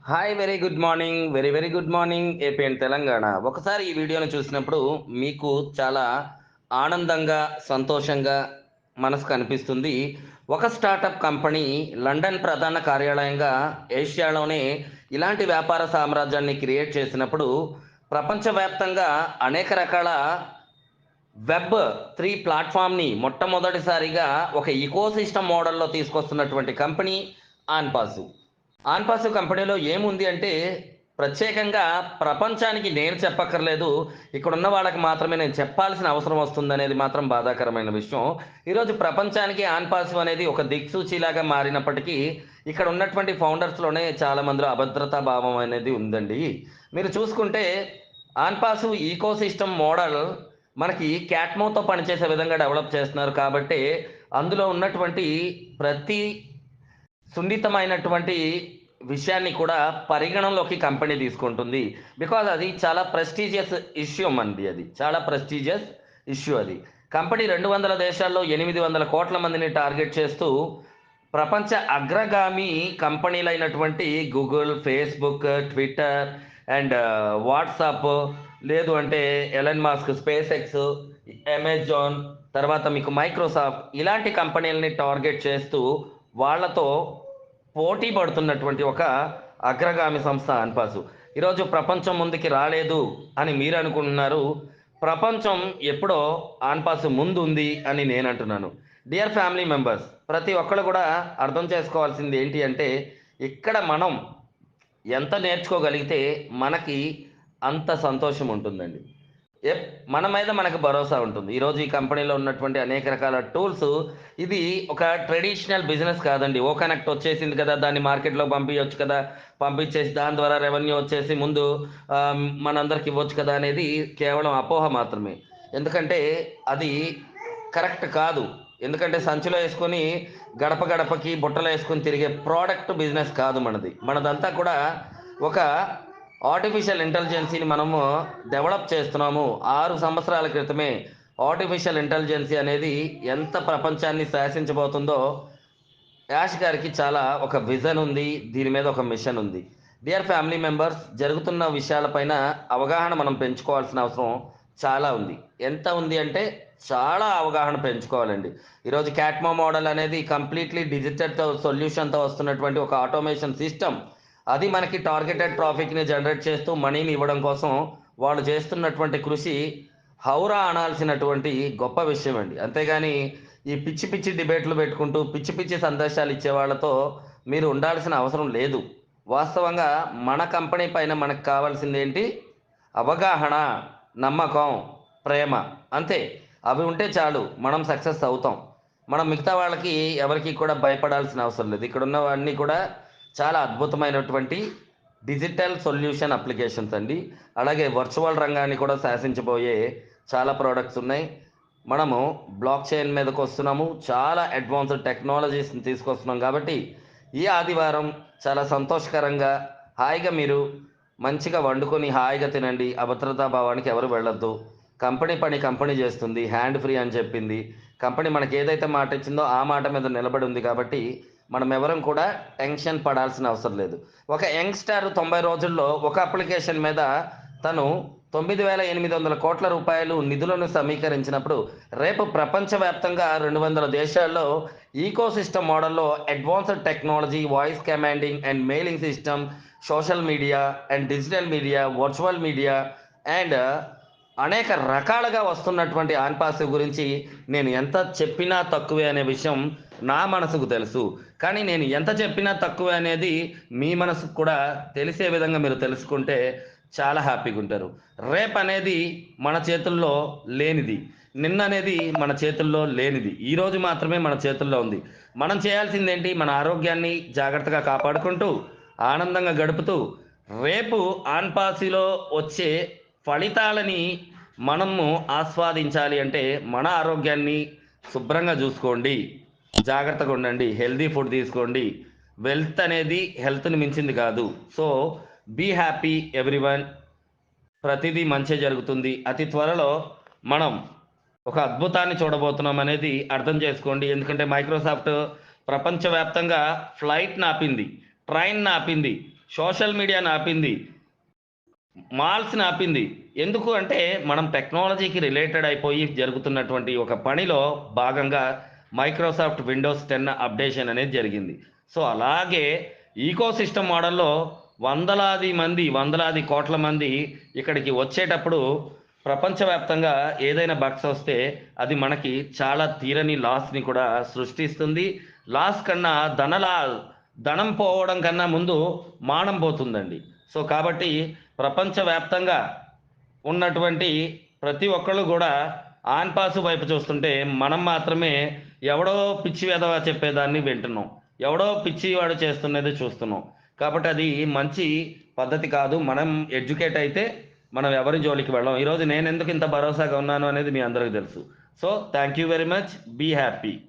Hi very good morning very very good morning AP and Telangana ఒకసారి ఈ వీడియోని చూసినప్పుడు మీకు చాలా ఆనందంగా సంతోషంగా మనసుకు అనిపిస్తుంది ఒక స్టార్టప్ కంపెనీ లండన్ ప్రధాన కార్యాలయంగా ఏషియాలోనే ఇలాంటి వ్యాపార సామ్రాజ్యాన్ని క్రియేట్ చేసినప్పుడు ప్రపంచవ్యాప్తంగా అనేక రకాల వెబ్ త్రీ ప్లాట్ఫామ్ని మొట్టమొదటిసారిగా ఒక ఈకో సిస్టమ్ మోడల్లో తీసుకొస్తున్నటువంటి కంపెనీ ఆన్పాసు ఆన్పాసు కంపెనీలో ఏముంది అంటే ప్రత్యేకంగా ప్రపంచానికి నేను చెప్పక్కర్లేదు. ఇక్కడ ఉన్న వాళ్ళకి మాత్రమే నేను చెప్పాల్సిన అవసరం వస్తుందనేది మాత్రం బాధాకరమైన విషయం. ఈరోజు ప్రపంచానికి ఆన్పాసు అనేది ఒక దిక్సూచిలాగా మారినప్పటికీ ఇక్కడ ఉన్నటువంటి ఫౌండర్స్లోనే చాలా మందిలో అభద్రతా భావం అనేది ఉందండి. మీరు చూసుకుంటే ఆన్పాసు ఈకో సిస్టమ్ మోడల్ మనకి క్యాట్మోతో పనిచేసే విధంగా డెవలప్ చేస్తున్నారు కాబట్టి అందులో ఉన్నటువంటి ప్రతి సున్నితమైనటువంటి విషయాన్ని కూడా పరిగణనలోకి కంపెనీ తీసుకుంటుంది. బికాజ్ అది చాలా ప్రెస్టీజియస్ ఇష్యూ మంది అది. చాలా ప్రెస్టీజియస్ ఇష్యూ అది. కంపెనీ రెండు వందల దేశాల్లో ఎనిమిది వందల కోట్ల మందిని టార్గెట్ చేస్తూ ప్రపంచ అగ్రగామి కంపెనీలైనటువంటి Google Facebook Twitter and WhatsApp లేదు అంటే Elon Musk space X Amazon తర్వాత మీకు మైక్రోసాఫ్ట్ ఇలాంటి కంపెనీలని టార్గెట్ చేస్తూ వాళ్ళతో పోటీ పడుతున్నటువంటి ఒక అగ్రగామి సంస్థ అన్పాసు. ఈరోజు ప్రపంచం ముందుకి రాలేదు అని మీరు అనుకుంటున్నారు. ప్రపంచం ఎప్పుడో ఆన్పాసు ముందు ఉంది అని నేను అంటున్నాను. డియర్ ఫ్యామిలీ మెంబర్స్ ప్రతి ఒక్కరు కూడా అర్థం చేసుకోవాల్సింది ఏంటి అంటే ఇక్కడ మనం ఎంత నేర్చుకోగలిగితే మనకి అంత సంతోషం ఉంటుందండి. మన మీద మనకు భరోసా ఉంటుంది. ఈరోజు ఈ కంపెనీలో ఉన్నటువంటి అనేక రకాల టూల్స్. ఇది ఒక ట్రెడిషనల్ బిజినెస్ కాదండి. ఓ కనెక్ట్ వచ్చేసింది కదా దాన్ని మార్కెట్లో పంపించవచ్చు కదా పంపించేసి దాని ద్వారా రెవెన్యూ వచ్చేసి ముందు మనందరికి ఇవ్వచ్చు కదా అనేది కేవలం అపోహ మాత్రమే. ఎందుకంటే అది కరెక్ట్ కాదు. ఎందుకంటే సంచిలో వేసుకొని గడప గడపకి బుట్టలో వేసుకొని తిరిగే ప్రోడక్ట్ బిజినెస్ కాదు మనది. మనదంతా కూడా ఒక ఆర్టిఫిషియల్ ఇంటెలిజెన్సీని మనము డెవలప్ చేస్తున్నాము. ఆరు సంవత్సరాల క్రితమే ఆర్టిఫిషియల్ ఇంటెలిజెన్సీ అనేది ఎంత ప్రపంచాన్ని శాసించబోతుందో యాష్ గారికి చాలా ఒక విజన్ ఉంది దీని మీద ఒక మిషన్ ఉంది. డియర్ ఫ్యామిలీ మెంబర్స్ జరుగుతున్న విషయాలపైన అవగాహన మనం పెంచుకోవాల్సిన అవసరం చాలా ఉంది. ఎంత ఉంది అంటే చాలా అవగాహన పెంచుకోవాలండి. ఈరోజు క్యాట్మో మోడల్ అనేది కంప్లీట్లీ డిజిటల్తో సొల్యూషన్తో వస్తున్నటువంటి ఒక ఆటోమేషన్ సిస్టమ్ అది మనకి టార్గెటెడ్ ట్రాఫిక్ని జనరేట్ చేస్తూ మనీని ఇవ్వడం కోసం వాళ్ళు చేస్తున్నటువంటి కృషి హౌరా అనాల్సినటువంటి గొప్ప విషయం అండి. అంతేగాని ఈ పిచ్చి పిచ్చి డిబేట్లు పెట్టుకుంటూ పిచ్చి పిచ్చి సందేశాలు ఇచ్చే వాళ్ళతో మీరు ఉండాల్సిన అవసరం లేదు. వాస్తవంగా మన కంపెనీ పైన మనకు కావాల్సింది ఏంటి? అవగాహన నమ్మకం ప్రేమ. అంతే. అవి ఉంటే చాలు. మనం సక్సెస్ అవుతాం. మనం మిగతా వాళ్ళకి ఎవరికి కూడా భయపడాల్సిన అవసరం లేదు. ఇక్కడ ఉన్నవన్నీ కూడా చాలా అద్భుతమైనటువంటి డిజిటల్ సొల్యూషన్ అప్లికేషన్స్ అండి. అలాగే వర్చువల్ రంగాన్ని కూడా శాసించబోయే చాలా ప్రోడక్ట్స్ ఉన్నాయి. మనము బ్లాక్ చైన్ మీదకి వస్తున్నాము. చాలా అడ్వాన్స్డ్ టెక్నాలజీస్ని తీసుకొస్తున్నాం కాబట్టి ఈ ఆదివారం చాలా సంతోషకరంగా హాయిగా మీరు మంచిగా వండుకొని హాయిగా తినండి. అభద్రతా భావానికి ఎవరు వెళ్ళొద్దు. కంపెనీ పని కంపెనీ చేస్తుంది. హ్యాండ్ ఫ్రీ అని చెప్పింది. కంపెనీ మనకి ఏదైతే మాట ఇచ్చిందో ఆ మాట మీద నిలబడి ఉంది కాబట్టి మనం ఎవరం కూడా టెన్షన్ పడాల్సిన అవసరం లేదు. ఒక యంగ్స్టర్ తొంభై రోజుల్లో ఒక అప్లికేషన్ మీద తను తొమ్మిది వేల ఎనిమిది వందల కోట్ల రూపాయలు నిధులను సమీకరించినప్పుడు రేపు ప్రపంచవ్యాప్తంగా రెండు వందల దేశాల్లో ఈకోసిస్టమ్ మోడల్లో advanced technology voice commanding and mailing system social media and digital media virtual media and అనేక రకాలుగా వస్తున్నటువంటి ఆన్పాస్ గురించి నేను ఎంత చెప్పినా తక్కువే అనే విషయం నా మనసుకు తెలుసు. కానీ నేను ఎంత చెప్పినా తక్కువే అనేది మీ మనసుకు కూడా తెలిసే విధంగా మీరు తెలుసుకుంటే చాలా హ్యాపీగా ఉంటారు. రేపు అనేది మన చేతుల్లో లేనిది. నిన్న అనేది మన చేతుల్లో లేనిది. ఈ రోజు మాత్రమే మన చేతుల్లో ఉంది. మనం చేయాల్సింది ఏంటి మన ఆరోగ్యాన్ని జాగ్రత్తగా కాపాడుకుంటూ ఆనందంగా గడుపుతూ రేపు ఆన్పాసిలో వచ్చే ఫలితాలని మనము ఆస్వాదించాలి అంటే మన ఆరోగ్యాన్ని శుభ్రంగా చూసుకోండి. జాగ్రత్తగా ఉండండి. హెల్దీ ఫుడ్ తీసుకోండి. వెల్త్ అనేది హెల్త్ని మించింది కాదు. So be happy everyone. ప్రతిదీ మంచి జరుగుతుంది. అతి త్వరలో మనం ఒక అద్భుతాన్ని చూడబోతున్నాం అనేది అర్థం చేసుకోండి. ఎందుకంటే మైక్రోసాఫ్ట్ ప్రపంచవ్యాప్తంగా ఫ్లైట్ ఆపింది ట్రైన్ ఆపింది సోషల్ మీడియా ఆపింది మాల్స్ని ఆపింది. ఎందుకు అంటే మనం టెక్నాలజీకి రిలేటెడ్ అయిపోయి జరుగుతున్నటువంటి ఒక పనిలో భాగంగా మైక్రోసాఫ్ట్ విండోస్ టెన్ అప్డేషన్ అనేది జరిగింది. సో అలాగే ఈకో సిస్టమ్ మోడల్లో వందలాది మంది వందలాది కోట్ల మంది ఇక్కడికి వచ్చేటప్పుడు ప్రపంచవ్యాప్తంగా ఏదైనా బగ్స్ వస్తే అది మనకి చాలా తీరని లాస్ని కూడా సృష్టిస్తుంది. లాస్ కన్నా ధనలా ధనం పోవడం కన్నా ముందు మానం పోతుందండి. సో కాబట్టి ప్రపంచవ్యాప్తంగా ఉన్నటువంటి ప్రతి ఒక్కళ్ళు కూడా ఆన్ పాస్ వైపు చూస్తుంటే మనం మాత్రమే ఎవడో పిచ్చి వేదవా చెప్పేదాన్ని వింటున్నాం. ఎవడో పిచ్చివాడు చేస్తున్నది చూస్తున్నాం. కాబట్టి అది మంచి పద్ధతి కాదు. మనం ఎడ్యుకేట్ అయితే మనం ఎవరి జోలికి వెళ్ళాం. ఈరోజు నేను ఎందుకు ఇంత భరోసాగా ఉన్నాను అనేది మీ అందరికీ తెలుసు. So thank you very much. Be happy.